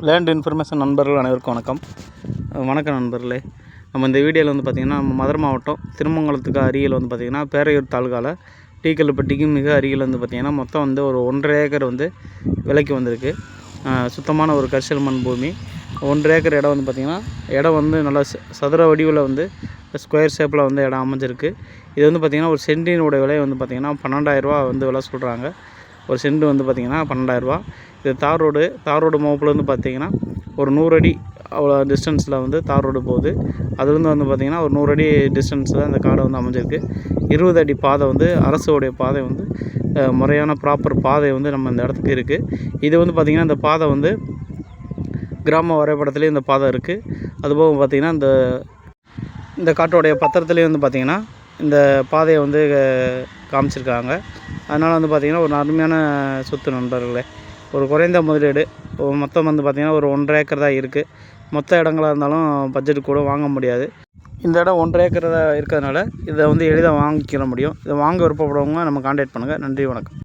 Land information நண்பர்கள் அனைவருக்கும் வணக்கம். வணக்கம் நண்பர்களே. நம்ம இந்த வீடியோவில் வந்து பார்த்திங்கன்னா நம்ம மதுரை மாவட்டம் திருமங்கலத்துக்கு அருகில் வந்து பார்த்திங்கன்னா பேரையூர் தாலுகாவில் டீக்கல்லுப்பட்டிக்கு மிக அருகில் வந்து பார்த்திங்கன்னா மொத்தம் வந்து ஒரு ஒன்றரை ஏக்கர் வந்து விலைக்கு வந்திருக்கு. சுத்தமான ஒரு கரிசல் மண் பூமி. ஒன்றரை ஏக்கர் இடம் வந்து பார்த்திங்கன்னா இடம் வந்து நல்லா ச- சதுர வடிவில் வந்து ஸ்கொயர் ஷேப்பில் வந்து இடம் அமைஞ்சிருக்கு. இது வந்து பார்த்திங்கன்னா ஒரு சென்டினோட விலை வந்து பார்த்திங்கன்னா பன்னெண்டாயிரரூபா வந்து விலை சொல்கிறாங்க ஒரு சென்ட் வந்து பார்த்திங்கன்னா பன்னெண்டாயிரரூபா. இது தார் ரோடு தார் ரோடு மோப்புலேருந்து வந்து பார்த்திங்கன்னா ஒரு நூறு அடி அவ்வளோ டிஸ்டன்ஸில் வந்து தார் ரோடு போகுது. அதுலேருந்து வந்து பார்த்திங்கன்னா ஒரு நூறு அடி டிஸ்டன்ஸில் அந்த காடை வந்து அமைஞ்சிருக்கு. இருபது அடி பாதை வந்து அரசோடைய பாதை வந்து முறையான ப்ராப்பர் பாதை வந்து நம்ம இந்த இடத்துக்கு இருக்குது இது வந்து பார்த்திங்கன்னா இந்த பாதை வந்து கிராம வரைபடத்துலேயும் இந்த பாதை இருக்குது அதுபோக பார்த்திங்கன்னா இந்த இந்த காட்டோடைய பத்திரத்துலேயும் வந்து பார்த்திங்கன்னா இந்த பாதையை வந்து காமிச்சிருக்காங்க. அதனால் வந்து பார்த்திங்கன்னா ஒரு அருமையான சொத்து நண்பர்களே. ஒரு குறைந்த முதலீடு. மொத்தம் வந்து பார்த்திங்கன்னா ஒரு ஒன்றரை ஏக்கர் தான் இருக்குது மொத்த இடங்களாக இருந்தாலும் பட்ஜெட் கூட வாங்க முடியாது. இந்த இடம் ஒன்றரை ஏக்கர் தான் இருக்கிறதுனால இதை வந்து எளிதாக வாங்கிக்கிற முடியும். இதை வாங்க விருப்பப்படுறவங்க நம்ம காண்டாக்ட் பண்ணுங்கள் நன்றி வணக்கம்.